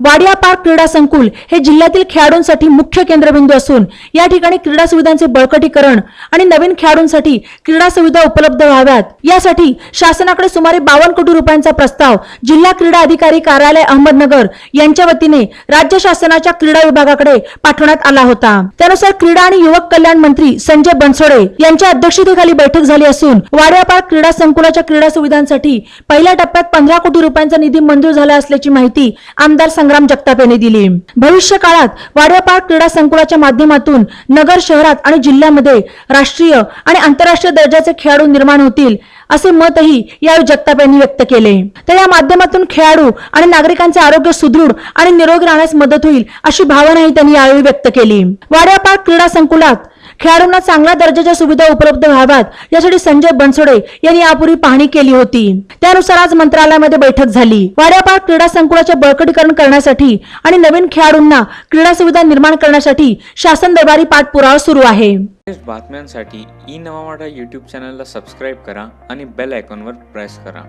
Wadia park क्रीडा संकुल हे जिल्ह्यातील खेळाडूंसाठी मुख्य केंद्रबिंदू असून या ठिकाणी क्रीडा सुविधांचे बळकटीकरण आणि नवीन खेळाडूंसाठी क्रीडा सुविधा उपलब्ध व्हाव्यात. यासाठी शासनाकडे सुमारे बावन्न कोटी रुपयांचा प्रस्ताव जिल्हा क्रीडा अधिकारी कार्यालय अहमदनगर यांच्या वतीने राज्य शासनाच्या क्रीडा विभागाकडे पाठवण्यात आला होता. त्यानुसार क्रीडा आणि युवक कल्याण मंत्री संजय बनसोडे यांच्या अध्यक्षतेखाली बैठक झाली असून वाडिया पार्क क्रीडा संकुलाच्या क्रीडा सुविधांसाठी पहिल्या टप्प्यात पंधरा कोटी रुपयांचा निधी मंजूर झाला असल्याची माहिती आमदार संग्राम जगताप यांनी दिली. भविष्य काळात वाड्यापार क्रीडा संकुलाच्या माध्यमातून नगर शहरात आणि जिल्ह्यामध्ये राष्ट्रीय आणि आंतरराष्ट्रीय दर्जाचे खेळाडू निर्माण होतील असे मतही यावेळी जगताप यांनी व्यक्त केले. तर या माध्यमातून खेळाडू आणि नागरिकांचे आरोग्य सुदृढ आणि निरोगी राहण्यास मदत होईल अशी भावनाही त्यांनी यावेळी व्यक्त केली. वाड्यापार क्रीडा संकुलात खेळाडूंना चांगल्या दर्जाच्या सुविधा उपलब्ध व्हाव्यात. यासाठी संजय बनसोडे यांनी यापूर्वी पाहणी केली होती. त्यानुसार आज मंत्रालयामध्ये बैठक झाली. वाड्यापार क्रीडा संकुलाचे बळकटीकरण करण्यासाठी आणि नवीन खेळाडूंना क्रीडा सुविधा निर्माण करण्यासाठी शासन दरबारी पाठपुरावा सुरू आहे. बातम्यांसाठी ई नवा युट्यूब यूट्यूब चॅनलला सबस्क्राईब करा आणि बेल आयकॉनवर प्रेस करा.